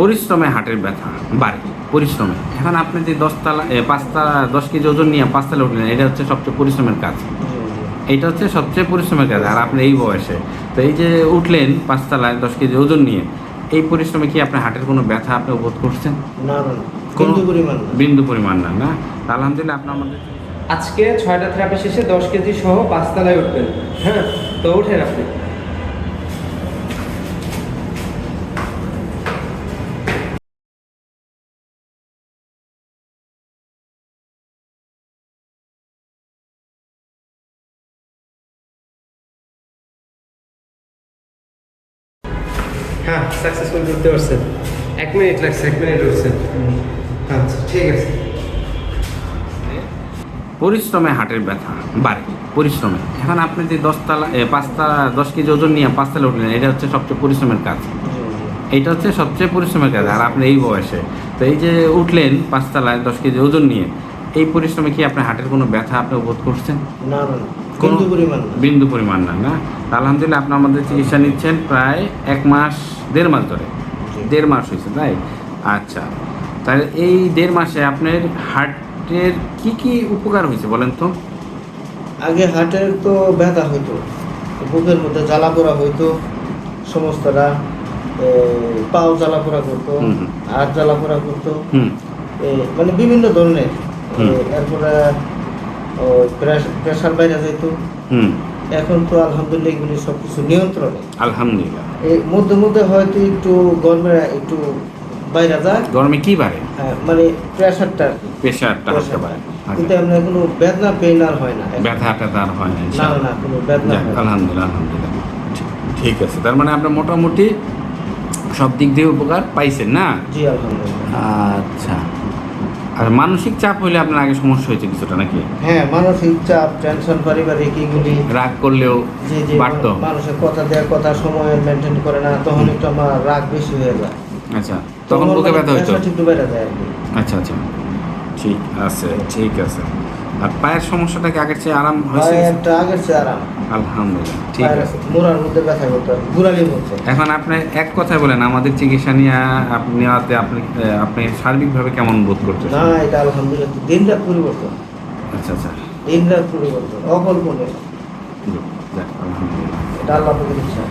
পরিশ্রমে হাটের ব্যথা বাড়ে পরিশ্রমে। এখন আপনি যে দশতলা পাঁচতলা দশ কেজি ওজন নিয়ে পাঁচতলা উঠলেন এটা হচ্ছে সবচেয়ে পরিশ্রমের কাজ। এইটা হচ্ছে সবচেয়ে পরিশ্রমের কাজ আর আপনি এই বয়সে। তো এই যে উঠলেন পাঁচতলায় দশ কেজি ওজন নিয়ে এই পরিশ্রমে কি আপনার হাটের কোনো ব্যথা আপনি বোধ করছেন? না কোনো বিন্দু পরিমাণ না। না আলহামদুলিল্লাহ আপনি আমাদের আজকে ছয়টা থেরাপি শেষে দশ কেজি সহ পাঁচতলায় উঠবেন। হ্যাঁ তো ওঠেন আপনি। হ্যাঁ সাকসেসফুল করতে পারছেন। এক মিনিট লাগছে এক মিনিট উঠছেন আচ্ছা ঠিক আছে। পরিশ্রমে হাটের ব্যথা বাড়ে পরিশ্রমে। এখন আপনি যে দশতলা পাঁচতলা দশ কেজি ওজন নিয়ে পাঁচতলা উঠলেন এটা হচ্ছে সবচেয়ে পরিশ্রমের কাজ। এইটা হচ্ছে সবচেয়ে পরিশ্রমের কাজ আর আপনি এই বয়সে। তো এই যে উঠলেন পাঁচতলায় দশ কেজি ওজন নিয়ে এই পরিশ্রমে কি আপনার হাটের কোনো ব্যথা আপনি বোধ করছেন? না না। কোনো পরিমাণ বিন্দু পরিমাণ না না? আলহামদুলিল্লাহ আপনি আমাদের চিকিৎসা নিচ্ছেন প্রায় এক মাস দেড় মাস ধরে। দেড় মাস হয়েছে তাই? আচ্ছা। তাহলে এই দেড় মাসে আপনার হার্টের কি কি উপকার হয়েছে বলেন তো? আগে হাটের তো ব্যথা হইতো বুকের মধ্যে জ্বালা পোড়া হইতো সমস্তরা পাও জ্বালা পোড়া করতো। হাত জ্বালা পোড়া করতো মানে বিভিন্ন ধরনের এ, এরপরে প্রেশার বাইরে হুম। এখন তো আলহামদুলিল্লাহ এগুলি সব কিছু নিয়ন্ত্রণে। আলহামদুলিল্লাহ। এই মধ্যে মধ্যে হয়তো একটু গরমে একটু বাইরে যায়। গরমে কি বাড়ে? হ্যাঁ, মানে প্রেশারটা প্রেশারটা হতে পারে। বাড়ে। কিন্তু এমনি কোনো বেদনা পেন আর হয় না। ব্যথাটা তার হয় না না না কোনো বেদনা। আলহামদুলিল্লাহ আলহামদুলিল্লাহ। ঠিক- আছে তার মানে আপনার মোটামুটি সব দিক দিয়ে উপকার পাইছেন না? জি আলহামদুলিল্লাহ। আচ্ছা আর মানসিক চাপ হইলে আপনার আগে সমস্যা হয়েছে কিছুটা নাকি? হ্যাঁ মানসিক চাপ টেনশন পারিবারিক এগুলি। রাগ করলেও যে যে বাড়তো। মানুষের কথা দেওয়ার কথা সময় মেনটেন করে না তখন একটু আমার রাগ বেশি হয়ে যায়। আচ্ছা তখন বুকে ব্যথা হইতো? একটু বেড়ে যায় আচ্ছা আচ্ছা। ঠিক আছে ঠিক আছে। আর পায়ের সমস্যাটা কি আগের চেয়ে আরাম হয়েছে? পায়ে একটা আগের চেয়ে আরাম। আলহামদুলিল্লাহ ঠিক আছে। মোড়ার মধ্যে ব্যথা করতো গুড়ালির মধ্যে। এখন আপনি এক কথায় বলেন আমাদের চিকিৎসা নিয়ে আপনি নেওয়াতে আপনি আপনি সার্বিকভাবে কেমন বোধ করতেছেন? না এটা আলহামদুলিল্লাহ দিন রাত পরিবর্তন। আচ্ছা আচ্ছা। দিন রাত পরিবর্তন অকল্পনীয়। আলহামদুলিল্লাহ। এটা আল্লাহ ইচ্ছা।